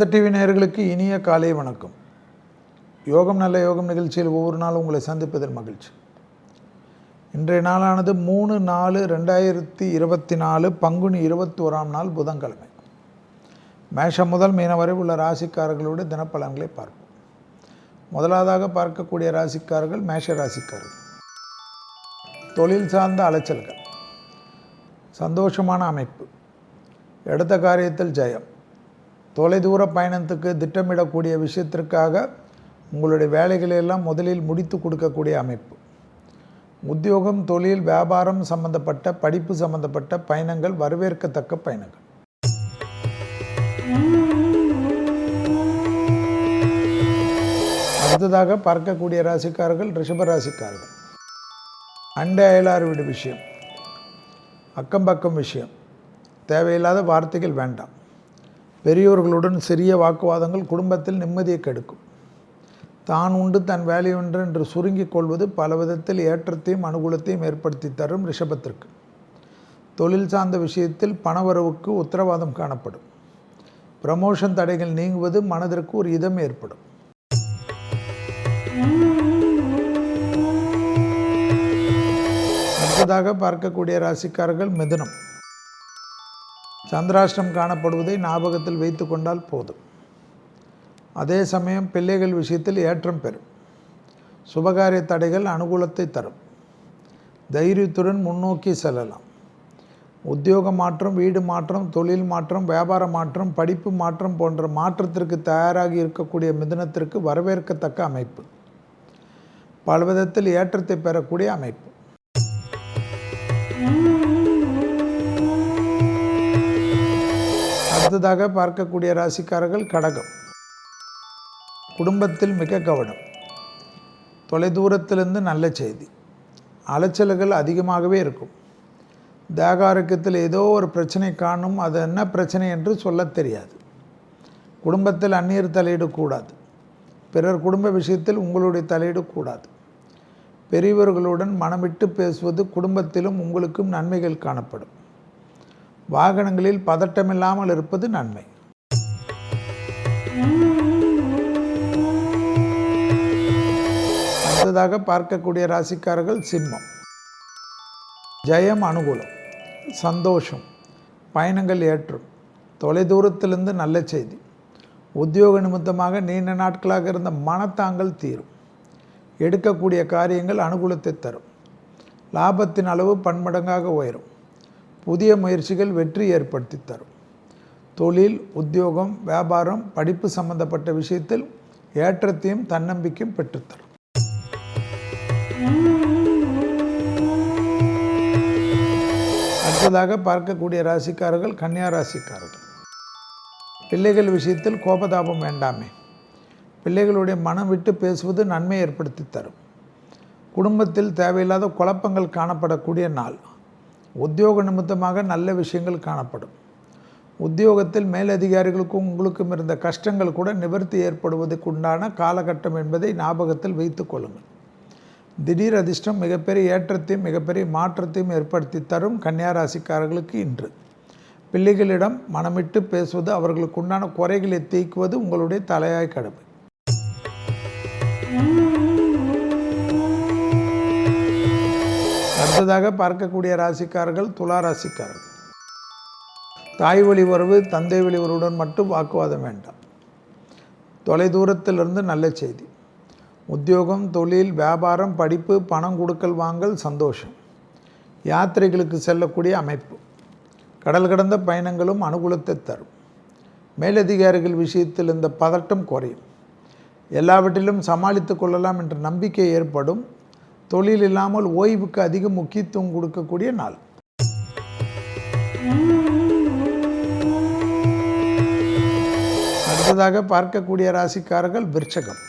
எந்த டிவி நேயர்களுக்கு இனிய காலை வணக்கம். யோகம் நல்ல யோகம் நிகழ்ச்சியில் ஒவ்வொரு நாளும் உங்களை சந்திப்பதில் மகிழ்ச்சி. இன்றைய நாளானது மூணு நாலு ரெண்டாயிரத்தி இருபத்தி நாலு பங்குனி இருபத்தி ஓராம் நாள் புதன்கிழமை. மேஷம் முதல் மீன வரை உள்ள ராசிக்காரர்களுடைய தினப்பலன்களை பார்ப்போம். முதலாவதாக பார்க்கக்கூடிய ராசிக்காரர்கள் மேஷ ராசிக்காரர்கள். தொழில் சார்ந்த அலைச்சல்கள். சந்தோஷமான அமைப்பு. எடுத்த காரியத்தில் ஜெயம். தொலைதூர பயணத்துக்கு திட்டமிடக்கூடிய விஷயத்திற்காக உங்களுடைய வேலைகளை எல்லாம் முதலில் முடித்து கொடுக்கக்கூடிய அமைப்பு. உத்தியோகம் தொழில் வியாபாரம் சம்பந்தப்பட்ட படிப்பு சம்பந்தப்பட்ட பயணங்கள் வரவேற்கத்தக்க பயணங்கள். அடுத்ததாக பார்க்கக்கூடிய ராசிக்காரர்கள் ரிஷப ராசிக்காரர்கள். அண்டை அயலார் வீடு விஷயம் அக்கம் பக்கம் விஷயம். தேவையில்லாத வார்த்தைகள் வேண்டாம். பெரியோர்களுடன் சிறிய வாக்குவாதங்கள் குடும்பத்தில் நிம்மதியை கெடுக்கும். தான் உண்டு தன் வேலையுண்டு என்று சுருங்கிக் கொள்வது பல விதத்தில் ஏற்றத்தையும் அனுகூலத்தையும் ஏற்படுத்தி தரும் ரிஷபத்திற்கு. தொழில் சார்ந்த விஷயத்தில் பணவரவுக்கு உத்தரவாதம் காணப்படும். ப்ரமோஷன் தடைகள் நீங்குவது மனதிற்கு ஒரு இதம் ஏற்படும். அடுத்ததாக பார்க்கக்கூடிய ராசிக்காரர்கள் மிதுனம். சந்திராஷ்டம் காணப்படுவதை ஞாபகத்தில் வைத்து கொண்டால் போதும். அதே சமயம் பிள்ளைகள் விஷயத்தில் ஏற்றம் பெறும். சுபகாரிய தடைகள் அனுகூலத்தை தரும். தைரியத்துடன் முன்னோக்கி செல்லலாம். உத்தியோக மாற்றம் வீடு மாற்றம் தொழில் மாற்றம் வியாபார மாற்றம் படிப்பு மாற்றம் போன்ற மாற்றத்திற்கு தயாராகி இருக்கக்கூடிய மிதனத்திற்கு வரவேற்கத்தக்க அமைப்பு. பலவிதத்தில் ஏற்றத்தை பெறக்கூடிய அமைப்பு. அடுத்ததாக பார்க்கக்கூடிய ராசிக்காரர்கள் கடகம். குடும்பத்தில் மிக கவனம். தொலைதூரத்திலிருந்து நல்ல செய்தி. அலைச்சல்கள் அதிகமாகவே இருக்கும். தேகாரக்கத்தில் ஏதோ ஒரு பிரச்சனை காணும் அது என்ன பிரச்சனை என்று சொல்லத் தெரியாது. குடும்பத்தில் அந்நியர் தலையிடக்கூடாது பிறர் குடும்ப விஷயத்தில் உங்களுடைய தலையிடக்கூடாது பெரியவர்களுடன் மனமிட்டு பேசுவது குடும்பத்திலும் உங்களுக்கும் நன்மைகள் காணப்படும். வாகனங்களில் பதட்டமில்லாமல் இருப்பது நன்மை. அடுத்ததாக பார்க்கக்கூடிய ராசிக்காரர்கள் சிம்மம். ஜெயம் அனுகூலம் சந்தோஷம் பயணங்கள் ஏற்றும் தொலைதூரத்திலிருந்து நல்ல செய்தி. உத்தியோக நிமித்தமாக நீண்ட நாட்களாக இருந்த மனத்தாங்கள் தீரும். எடுக்கக்கூடிய காரியங்கள் அனுகூலத்தை தரும். லாபத்தின் அளவு பன்மடங்காக உயரும். புதிய முயற்சிகள் வெற்றி ஏற்படுத்தி தரும். தொழில் உத்தியோகம் வியாபாரம் படிப்பு சம்பந்தப்பட்ட விஷயத்தில் ஏற்றத்தையும் தன்னம்பிக்கையும் பெற்றுத்தரும் அடுத்ததாக பார்க்கக்கூடிய ராசிக்காரர்கள் கன்னியா ராசிக்காரர்கள். பிள்ளைகள் விஷயத்தில் கோபதாபம் வேண்டாமே. பிள்ளைகளுடைய மனம் விட்டு பேசுவது நன்மை ஏற்படுத்தி தரும். குடும்பத்தில் தேவையில்லாத குழப்பங்கள் காணப்படக்கூடிய நாள். உத்தியோக நிமித்தமாக நல்ல விஷயங்கள் காணப்படும். உத்தியோகத்தில் மேலதிகாரிகளுக்கும் உங்களுக்கும் இருந்த கஷ்டங்கள் கூட நிவர்த்தி ஏற்படுவதற்கு உண்டான காலகட்டம் என்பதை ஞாபகத்தில் வைத்து கொள்ளுங்கள். திடீர் அதிர்ஷ்டம் மிகப்பெரிய ஏற்றத்தையும் மிகப்பெரிய மாற்றத்தையும் ஏற்படுத்தி தரும் கன்னியாராசிக்காரர்களுக்கு இன்று. பிள்ளைகளிடம் மனமிட்டு பேசுவது அவர்களுக்கு உண்டான குறைகளை தீக்குவது உங்களுடைய தலையாய் கடமை. அடுத்ததாக பார்க்கக்கூடிய ராசிக்காரர்கள் துலா ராசிக்காரர்கள். தாய் வழி உறவு தந்தை வழி உறவுடன் மட்டும் வாக்குவாதம் வேண்டாம். தொலைதூரத்திலிருந்து நல்ல செய்தி. உத்தியோகம் தொழில் வியாபாரம் படிப்பு பணம் கொடுக்கல் வாங்கல் சந்தோஷம். யாத்திரைகளுக்கு செல்லக்கூடிய அமைப்பு. கடல் கடந்த பயணங்களும் அனுகூலத்தை தரும். மேலதிகாரிகள் விஷயத்தில் இந்த பதட்டம் குறையும். எல்லாவற்றிலும் சமாளித்து கொள்ளலாம் என்ற நம்பிக்கை ஏற்படும். தொழில் இல்லாமல் ஓய்வுக்கு அதிக முக்கியத்துவம் கொடுக்கக்கூடிய நாள். அடுத்ததாக பார்க்கக்கூடிய ராசிக்காரர்கள் விருச்சகம்.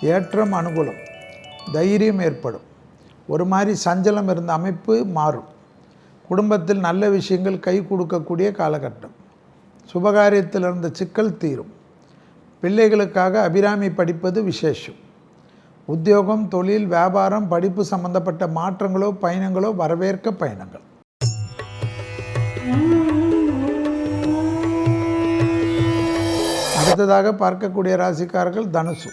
ஏற்றம் அனுகூலம். தைரியம் ஏற்படும். ஒரு மாதிரி சஞ்சலம் இருந்த அமைப்பு மாறும். குடும்பத்தில் நல்ல விஷயங்கள் கை கொடுக்கக்கூடிய காலகட்டம். சுபகாரியத்தில் இருந்த சிக்கல் தீரும். பிள்ளைகளுக்காக அபிராமி படிப்பது விசேஷம். உத்தியோகம் தொழில் வியாபாரம் படிப்பு சம்பந்தப்பட்ட மாற்றங்களோ பயணங்களோ வரவேற்க பயணங்கள். அடுத்ததாக பார்க்கக்கூடிய ராசிக்காரர்கள் தனுசு.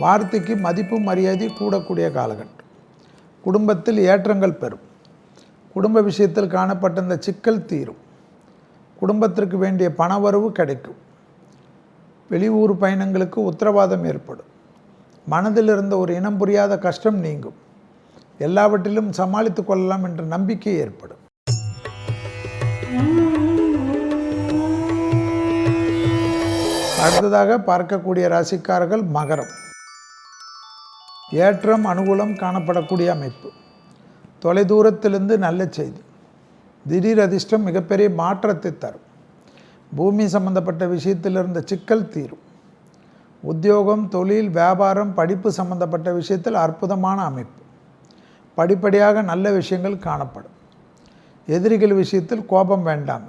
வார்த்தைக்கு மதிப்பு மரியாதை கூடக்கூடிய காலகட்டம். குடும்பத்தில் ஏற்றங்கள் பெறும். குடும்ப விஷயத்தில் காணப்பட்ட இந்த சிக்கல் தீரும். குடும்பத்திற்கு வேண்டிய பணவரவு கிடைக்கும். வெளியூர் பயணங்களுக்கு உத்தரவாதம் ஏற்படும். மனதில் இருந்த ஒரு இனம் புரியாத கஷ்டம் நீங்கும். எல்லாவற்றிலும் சமாளித்து கொள்ளலாம் என்ற நம்பிக்கை ஏற்படும். அடுத்ததாக பார்க்கக்கூடிய ராசிக்காரர்கள் மகரம். ஏற்றம் அனுகூலம் காணப்படக்கூடிய அமைப்பு. தொலைதூரத்திலிருந்து நல்ல செய்தி. திடீர் அதிர்ஷ்டம் மிகப்பெரிய மாற்றத்தை தரும். பூமி சம்பந்தப்பட்ட விஷயத்தில் இருந்த சிக்கல் தீரும். உத்தியோகம் தொழில் வியாபாரம் படிப்பு சம்பந்தப்பட்ட விஷயத்தில் அற்புதமான அமைப்பு. படிப்படியாக நல்ல விஷயங்கள் காணப்படும். எதிரிகள் விஷயத்தில் கோபம் வேண்டாம்.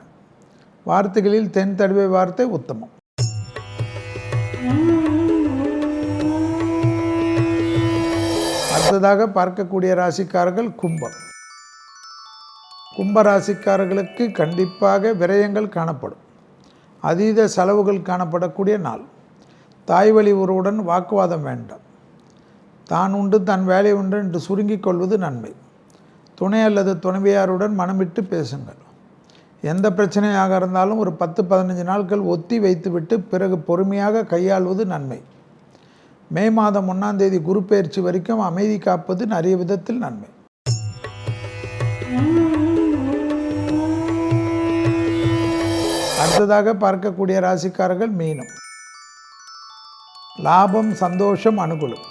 வார்த்தைகளில் தென் தடுவை வார்த்தை உத்தமம். அடுத்ததாக பார்க்கக்கூடிய ராசிக்காரர்கள் கும்பம். கும்ப ராசிக்காரர்களுக்கு கண்டிப்பாக விரயங்கள் காணப்படும். அதீத செலவுகள் காணப்படக்கூடிய நாள். தாய் வழி உறவுடன் வாக்குவாதம் வேண்டாம். தான் உண்டு தன் வேலை உண்டு என்று சுருங்கிக் கொள்வது நன்மை. துணை அல்லது துணைவியாருடன் மனமிட்டு பேசுங்கள். எந்த பிரச்சனையாக இருந்தாலும் ஒரு பத்து பதினஞ்சு நாட்கள் ஒத்தி வைத்துவிட்டு பிறகு பொறுமையாக கையாள்வது நன்மை. மே மாதம் ஒன்றாம் தேதி குரு பயிற்சி வரைக்கும் அமைதி காப்பது நிறைய விதத்தில் நன்மை. அடுத்ததாக பார்க்கக்கூடிய ராசிக்காரர்கள் மீனம். லாபம் சந்தோஷம் அனுகூலம்.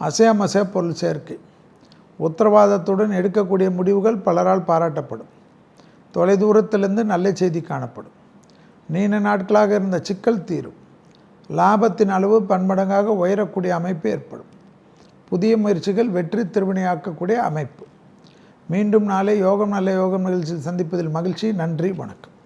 அசையமசை பொருள் சேர்க்கை. உத்தரவாதத்துடன் எடுக்கக்கூடிய முடிவுகள் பலரால் பாராட்டப்படும். தொலைதூரத்திலிருந்து நல்ல செய்தி காணப்படும். நீண்ட நாட்களாக இருந்த சிக்கல் தீரும். லாபத்தின் அளவு பன்மடங்காக உயரக்கூடிய அமைப்பு ஏற்படும். புதிய முயற்சிகள் வெற்றி திருவினையாக்கக்கூடிய அமைப்பு. மீண்டும் நாளை யோகம் நல்ல யோகம் நிகழ்ச்சியில் சந்திப்பதில் மகிழ்ச்சி. நன்றி வணக்கம்.